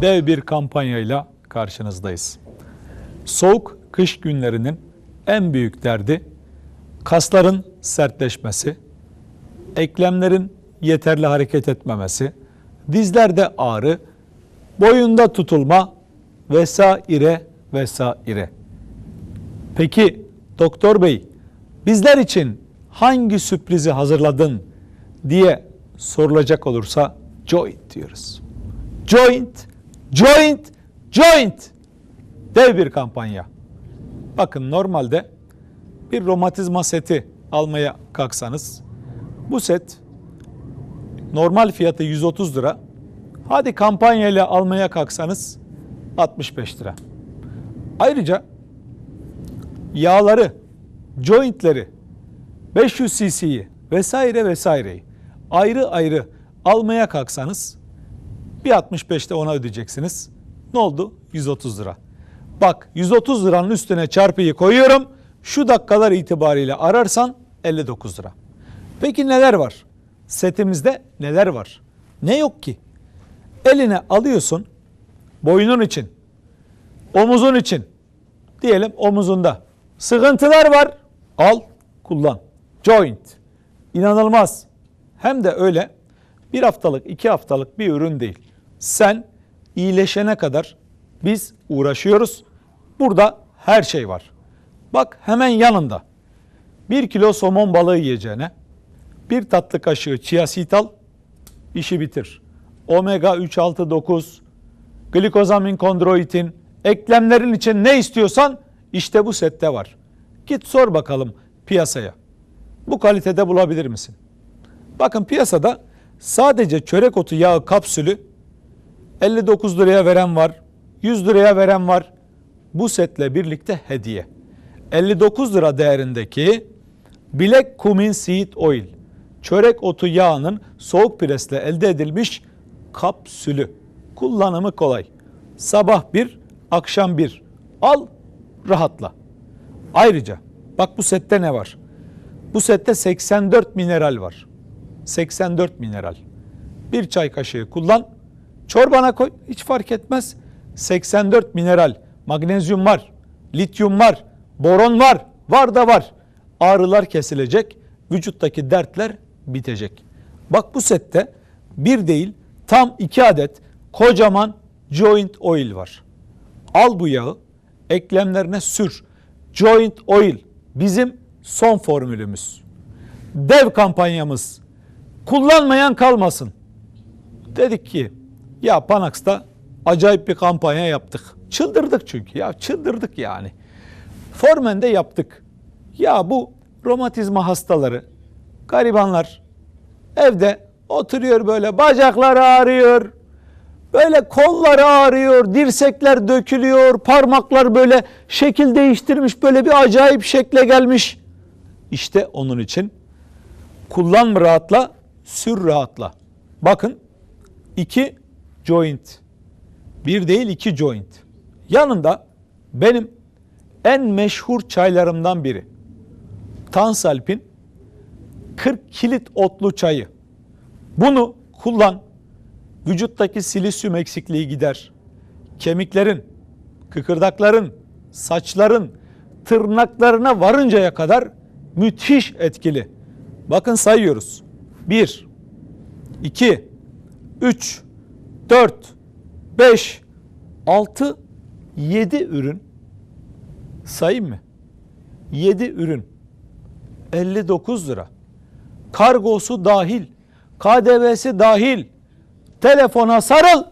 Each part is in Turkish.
dev bir kampanyayla karşınızdayız. Soğuk kış günlerinin en büyük derdi kasların sertleşmesi, eklemlerin yeterli hareket etmemesi, dizlerde ağrı, boyunda tutulma vesaire vesaire. Peki doktor bey bizler için hangi sürprizi hazırladın diye sorulacak olursa joint diyoruz. Joint, joint, joint. Dev bir kampanya. Bakın normalde bir romatizma seti almaya kalksanız bu set normal fiyatı 130 lira. Hadi kampanyayla almaya kalksanız 65 lira. Ayrıca yağları, jointleri, 500 cc'yi vesaire vesaireyi ayrı ayrı almaya kalksanız bir 65'te ona ödeyeceksiniz. Ne oldu? 130 lira. Bak 130 liranın üstüne çarpıyı koyuyorum. Şu dakikalar itibariyle ararsan 59 lira. Peki neler var? Setimizde neler var? Ne yok ki? Eline alıyorsun boynun için, omuzun için, diyelim omuzunda sıkıntılar var. Al, kullan. Joint. İnanılmaz. Hem de öyle bir haftalık, iki haftalık bir ürün değil. Sen iyileşene kadar biz uğraşıyoruz. Burada her şey var. Bak hemen yanında. Bir kilo somon balığı yiyeceğine bir tatlı kaşığı chia seed al, işi bitir. Omega 3, 6, 9, glikozamin, kondroitin, eklemlerin için ne istiyorsan işte bu sette var. Git sor bakalım piyasaya. Bu kalitede bulabilir misin? Bakın piyasada sadece çörek otu yağı kapsülü 59 liraya veren var, 100 liraya veren var. Bu setle birlikte hediye. 59 lira değerindeki Black Cumin Seed Oil, çörek otu yağının soğuk presle elde edilmiş kapsülü. Kullanımı kolay. Sabah bir, akşam bir. Al, rahatla. Ayrıca bak bu sette ne var? Bu sette 84 mineral var. 84 mineral. Bir çay kaşığı kullan. Çorbana koy. Hiç fark etmez. 84 mineral. Magnezyum var. Lityum var. Boron var. Var da var. Ağrılar kesilecek. Vücuttaki dertler bitecek. Bak bu sette bir değil tam iki adet kocaman joint oil var. Al bu yağı eklemlerine sür. Joint oil bizim son formülümüz. Dev kampanyamız. Kullanmayan kalmasın. Dedik ki ya Panax'ta acayip bir kampanya yaptık. Çıldırdık çünkü ya çıldırdık yani. Formen'de yaptık. Ya bu romatizma hastaları, garibanlar evde oturuyor böyle bacakları ağrıyor. Böyle kolları ağrıyor, dirsekler dökülüyor, parmaklar böyle şekil değiştirmiş, böyle bir acayip şekle gelmiş. İşte onun için kullan rahatla, sür rahatla. Bakın iki joint. Bir değil iki joint. Yanında benim en meşhur çaylarımdan biri. Tansalp'in 40 kilit otlu çayı. Bunu kullan. Vücuttaki silisyum eksikliği gider. Kemiklerin, kıkırdakların, saçların, tırnaklarına varıncaya kadar müthiş etkili. Bakın sayıyoruz. 1, 2, 3, 4, 5, 6, 7 ürün. Sayayım mı? 7 ürün. 59 lira. Kargosu dahil, KDV'si dahil. Telefona sarıl.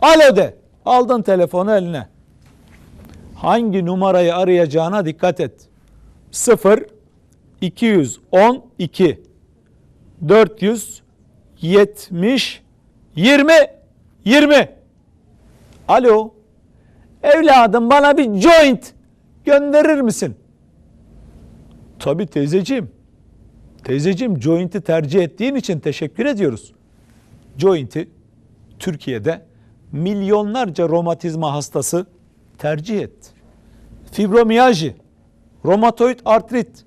Alo de. Aldın telefonu eline. Hangi numarayı arayacağına dikkat et. 0 212 470 20 20 Alo. Evladım bana bir joint gönderir misin? Tabii teyzeciğim. Teyzeciğim joint'i tercih ettiğin için teşekkür ediyoruz. Joint'i Türkiye'de milyonlarca romatizma hastası tercih etti. Fibromiyalji, romatoid artrit,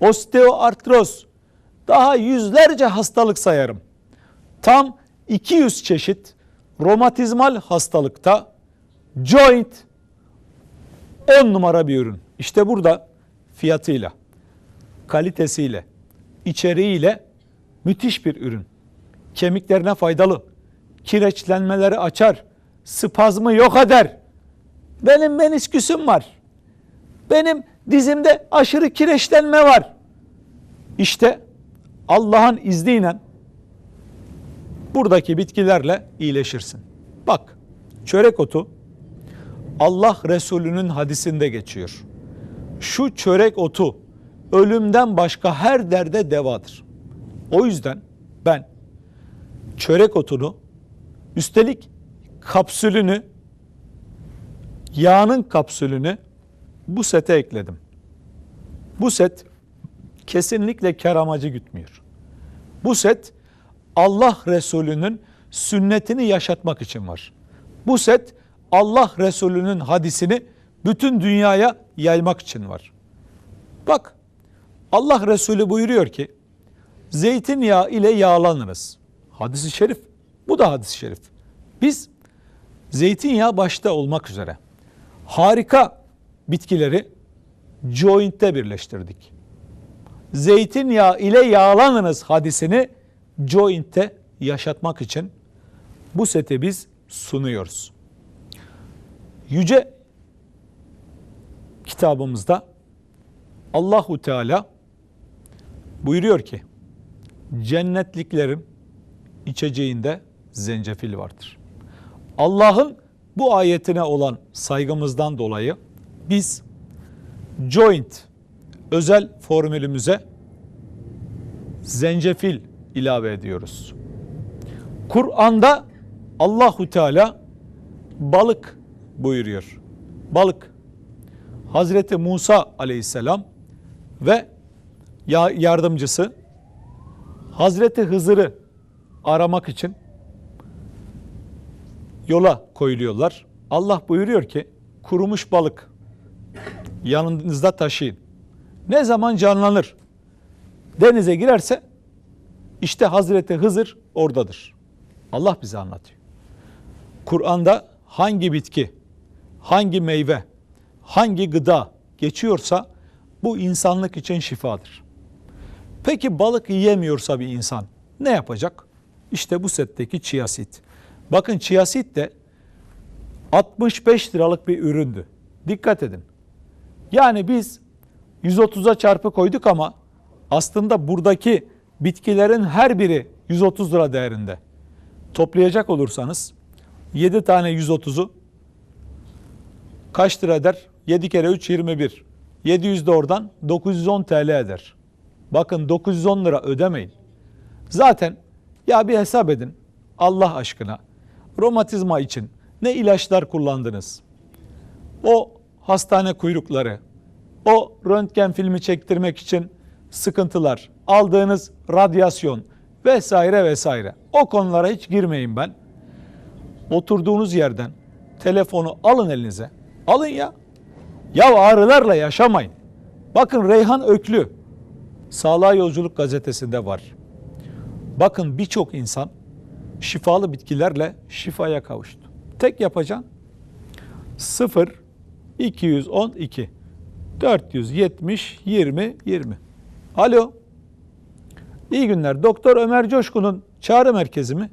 osteoartroz, daha yüzlerce hastalık sayarım. Tam 200 çeşit romatizmal hastalıkta joint 10 numara bir ürün. İşte burada fiyatıyla, kalitesiyle, içeriğiyle müthiş bir ürün. Kemiklerine faydalı, kireçlenmeleri açar, spazmı yok eder. Benim menisküsüm var. Benim dizimde aşırı kireçlenme var. İşte Allah'ın izniyle buradaki bitkilerle iyileşirsin. Bak çörek otu Allah Resulü'nün hadisinde geçiyor. Şu çörek otu ölümden başka her derde devadır. O yüzden ben çörek otunu üstelik kapsülünü yağının kapsülünü bu sete ekledim. Bu set kesinlikle kar amacı gütmüyor. Bu set Allah Resulü'nün sünnetini yaşatmak için var. Bu set Allah Resulü'nün hadisini bütün dünyaya yaymak için var. Bak Allah Resulü buyuruyor ki zeytinyağı ile yağlanırız. Hadis-i şerif. Bu da hadis-i şerif. Biz zeytinyağı başta olmak üzere harika bitkileri joint'te birleştirdik. Zeytinyağı ile yağlanınız hadisini joint'te yaşatmak için bu seti biz sunuyoruz. Yüce kitabımızda Allahu Teala buyuruyor ki cennetliklerin içeceğinde zencefil vardır. Allah'ın bu ayetine olan saygımızdan dolayı biz joint özel formülümüze zencefil ilave ediyoruz. Kur'an'da Allahu Teala balık buyuruyor. Balık. Hazreti Musa aleyhisselam ve ya- yardımcısı Hazreti Hızır'ı aramak için yola koyuluyorlar. Allah buyuruyor ki kurumuş balık yanınızda taşıyın. Ne zaman canlanır? Denize girerse işte Hazreti Hızır oradadır. Allah bize anlatıyor. Kur'an'da hangi bitki, hangi meyve, hangi gıda geçiyorsa bu insanlık için şifadır. Peki balık yiyemiyorsa bir insan ne yapacak? İşte bu setteki chiasit. Bakın chiasit de 65 liralık bir üründü. Dikkat edin. Yani biz 130'a çarpı koyduk ama aslında buradaki bitkilerin her biri 130 lira değerinde. Toplayacak olursanız 7 tane 130'u kaç lira eder? 7 kere 3 21. 700 de oradan 910 TL eder. Bakın 910 lira ödemeyin. Zaten ya bir hesap edin Allah aşkına. Romatizma için ne ilaçlar kullandınız? O hastane kuyrukları, o röntgen filmi çektirmek için sıkıntılar, aldığınız radyasyon vesaire vesaire. O konulara hiç girmeyin ben. Oturduğunuz yerden telefonu alın elinize. Alın ya. Ya ağrılarla yaşamayın. Bakın Reyhan Öklü Sağlığa Yolculuk gazetesinde var. Bakın birçok insan şifalı bitkilerle şifaya kavuştu. Tek yapacağın 0 212 470 20 20. Alo. İyi günler. Doktor Ömer Coşkun'un çağrı merkezi mi?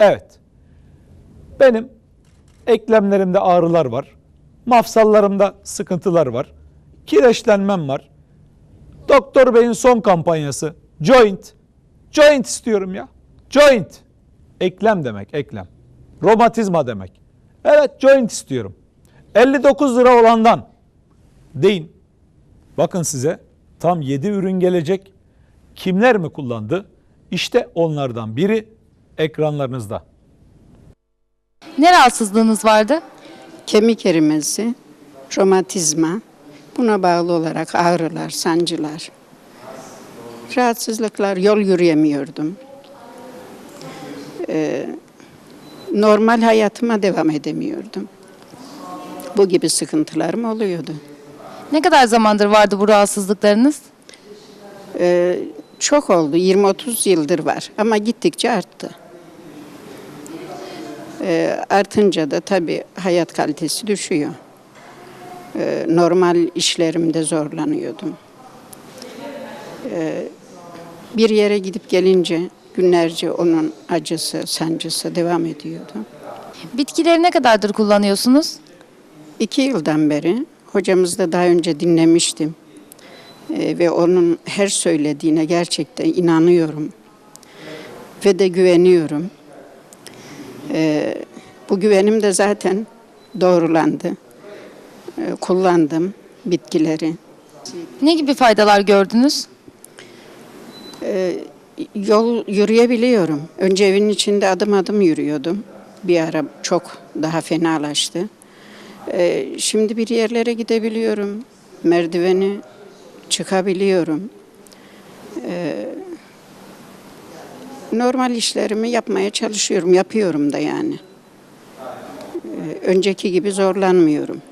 Evet. Benim eklemlerimde ağrılar var. Mafsallarımda sıkıntılar var. Kireçlenmem var. Doktor Bey'in son kampanyası joint. Joint istiyorum ya. Joint. Eklem demek, eklem. Romatizma demek. Evet, joint istiyorum. 59 lira olandan deyin. Bakın size tam 7 ürün gelecek. Kimler mi kullandı? İşte onlardan biri ekranlarınızda. Ne rahatsızlığınız vardı? kemik erimesi, romatizma, buna bağlı olarak ağrılar, sancılar, rahatsızlıklar, yol yürüyemiyordum. Ee, normal hayatıma devam edemiyordum. Bu gibi sıkıntılarım oluyordu. Ne kadar zamandır vardı bu rahatsızlıklarınız? Ee, çok oldu, 20-30 yıldır var ama gittikçe arttı. Ee, artınca da tabii hayat kalitesi düşüyor. Ee, normal işlerimde zorlanıyordum. Ee, bir yere gidip gelince günlerce onun acısı, sancısı devam ediyordu. Bitkileri ne kadardır kullanıyorsunuz? İki yıldan beri hocamızı da daha önce dinlemiştim. Ee, ve onun her söylediğine gerçekten inanıyorum. Ve de güveniyorum. Ee, bu güvenim de zaten doğrulandı. Ee, kullandım bitkileri. Ne gibi faydalar gördünüz? Yol yürüyebiliyorum. Önce evin içinde adım adım yürüyordum. Bir ara çok daha fenalaştı. Ee, şimdi bir yerlere gidebiliyorum. Merdiveni çıkabiliyorum. Ee, normal işlerimi yapmaya çalışıyorum. Yapıyorum da yani. Ee, önceki gibi zorlanmıyorum.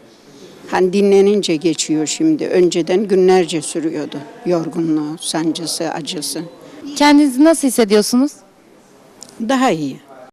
Hani dinlenince geçiyor şimdi. Önceden günlerce sürüyordu. Yorgunluğu, sancısı, acısı. Kendinizi nasıl hissediyorsunuz? Daha iyi.